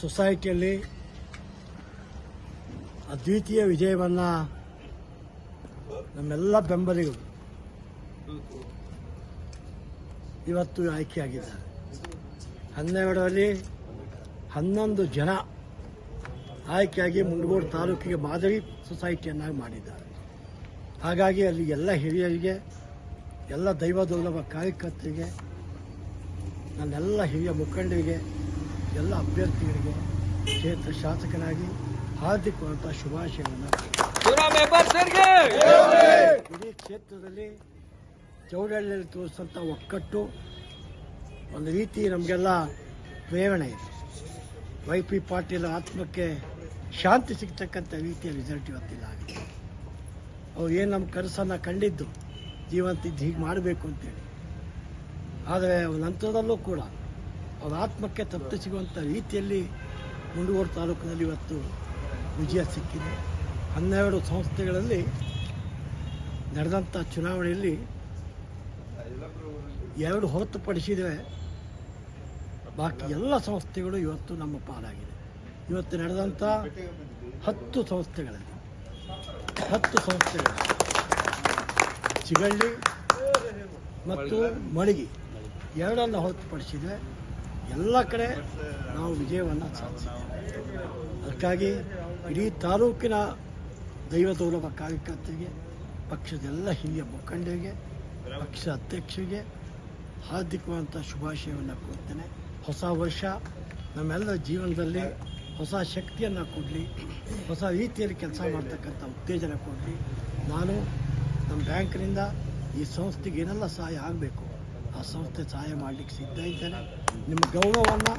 ಸೊಸೈಟಿಯಲ್ಲಿ ಅದ್ವಿತೀಯ ವಿಜಯವನ್ನು ನಮ್ಮೆಲ್ಲ ಬೆಂಬಲಿಗರು. ಇವತ್ತು ಆಯ್ಕೆಯಾಗಿದ್ದಾರೆ. ಹನ್ನೆರಡರಲ್ಲಿ ಹನ್ನೊಂದು ಜನ ಆಯ್ಕೆಯಾಗಿ ಮುಂಡಗೋಡು ತಾಲೂಕಿಗೆ ಮಾದರಿ ಸೊಸೈಟಿಯನ್ನಾಗಿ ಮಾಡಿದ್ದಾರೆ. ಹಾಗಾಗಿ ಅಲ್ಲಿ ಎಲ್ಲ ಹಿರಿಯರಿಗೆ, ಎಲ್ಲ ದೈವ ದುರ್ಲಭ ಕಾರ್ಯಕರ್ತರಿಗೆ ನನ್ನೆಲ್ಲ ಹಿರಿಯ ಮುಖಂಡರಿಗೆ ಎಲ್ಲ ಅಭ್ಯರ್ಥಿಗಳಿಗೆ ಕ್ಷೇತ್ರ ಶಾಸಕನಾಗಿ ಹಾರ್ದಿಕವಾದ ಶುಭಾಶಯವನ್ನು ಇಡೀ ಕ್ಷೇತ್ರದಲ್ಲಿ ಚೌಡಳ್ಳಿಯಲ್ಲಿ ತೋರಿಸಂಥ ಒಕ್ಕಟ್ಟು ಒಂದು ರೀತಿ ನಮಗೆಲ್ಲ ಪ್ರೇರಣೆ. ಇದೆ ವೈ ಪಿ ಪಾಟೀಲ್ ಆತ್ಮಕ್ಕೆ ಶಾಂತಿ ಸಿಗ್ತಕ್ಕಂಥ ರೀತಿಯ ರಿಸಲ್ಟ್ ಇವತ್ತಿಲ್ಲ ಆಗಿದೆ. ಅವ್ರು ಏನು ನಮ್ಮ ಕನಸನ್ನು ಕಂಡಿದ್ದು ಜೀವಂತಿದ್ದು ಹೀಗೆ ಮಾಡಬೇಕು ಅಂತೇಳಿ. ಆದರೆ ನಂತರದಲ್ಲೂ ಕೂಡ ಅವ್ರ ಆತ್ಮಕ್ಕೆ ತೃಪ್ತಿ ಸಿಗುವಂಥ ರೀತಿಯಲ್ಲಿ ಮುಂಡಗೋಡು ತಾಲೂಕಿನಲ್ಲಿ ಇವತ್ತು ವಿಜಯ ಸಿಕ್ಕಿದೆ. ಹನ್ನೆರಡು ಸಂಸ್ಥೆಗಳಲ್ಲಿ ನಡೆದಂಥ ಚುನಾವಣೆಯಲ್ಲಿ ಎರಡು ಹೊರತುಪಡಿಸಿದರೆ ಬಾಕಿ ಎಲ್ಲ ಸಂಸ್ಥೆಗಳು ಇವತ್ತು ನಮ್ಮ ಪಾಲಾಗಿದೆ. ಇವತ್ತು ನಡೆದಂಥ ಹತ್ತು ಸಂಸ್ಥೆಗಳಲ್ಲಿ ಹತ್ತು ಸಂಸ್ಥೆಗಳಲ್ಲಿ ಚಿಗಳ್ಳಿ ಮತ್ತು ಮಳಿಗೆ ಎರಡನ್ನು ಹೊರತುಪಡಿಸಿದರೆ ಎಲ್ಲ ಕಡೆ ನಾವು ವಿಜಯವನ್ನು ಸಾಧಿಸಿದ್ದೇವೆ ಅದಕ್ಕಾಗಿ ಇಡೀ ತಾಲೂಕಿನ ದೈವ ದೌಲಭ ಕಾರ್ಯಕರ್ತರಿಗೆ ಪಕ್ಷದ ಎಲ್ಲ ಹಿರಿಯ ಮುಖಂಡರಿಗೆ, ಪಕ್ಷ ಅಧ್ಯಕ್ಷರಿಗೆ ಹಾರ್ದಿಕವಾದಂಥ ಶುಭಾಶಯವನ್ನು ಕೊಡ್ತೇನೆ ಹೊಸ ವರ್ಷ, ನಮ್ಮೆಲ್ಲರ ಜೀವನದಲ್ಲಿ ಹೊಸ ಶಕ್ತಿಯನ್ನು ಕೊಡಲಿ, ಹೊಸ ರೀತಿಯಲ್ಲಿ ಕೆಲಸ ಮಾಡ್ತಕ್ಕಂಥ ಉತ್ತೇಜನ ಕೊಡಲಿ. ನಾನು ನಮ್ಮ ಬ್ಯಾಂಕ್ನಿಂದ ಈ ಸಂಸ್ಥೆಗೆ ಏನೆಲ್ಲ ಸಹಾಯ ಆಗಬೇಕು ಆ ಸಂಸ್ಥೆ ಸಹಾಯ ಮಾಡಲಿಕ್ಕೆ ಸಿದ್ಧ ಇದ್ದೇನೆ ನಿಮ್ಮ ಗೌರವವನ್ನು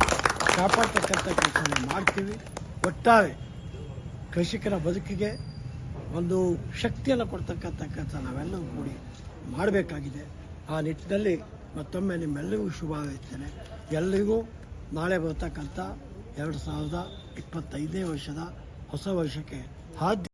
ಕಾಪಾಡ್ತಕ್ಕಂಥ ಕೆಲಸ ಮಾಡ್ತೀವಿ. ಒಟ್ಟಾರೆ ಕೃಷಿಕರ ಬದುಕಿಗೆ ಒಂದು ಶಕ್ತಿಯನ್ನು ಕೊಡ್ತಕ್ಕಂಥ ಕೆಲಸ ನಾವೆಲ್ಲರೂ ಕೂಡಿ ಮಾಡಬೇಕಾಗಿದೆ. ಆ ನಿಟ್ಟಿನಲ್ಲಿ ಮತ್ತೊಮ್ಮೆ ನಿಮ್ಮೆಲ್ಲರಿಗೂ ಶುಭ ಹಾರೈಸ್ತೇನೆ ಎಲ್ಲರಿಗೂ ನಾಳೆ ಬರ್ತಕ್ಕಂಥ ಎರಡು ಸಾವಿರದ ಇಪ್ಪತ್ತೈದನೇ ವರ್ಷದ ಹೊಸ ವರ್ಷಕ್ಕೆ ಹಾರ್ದಿಕ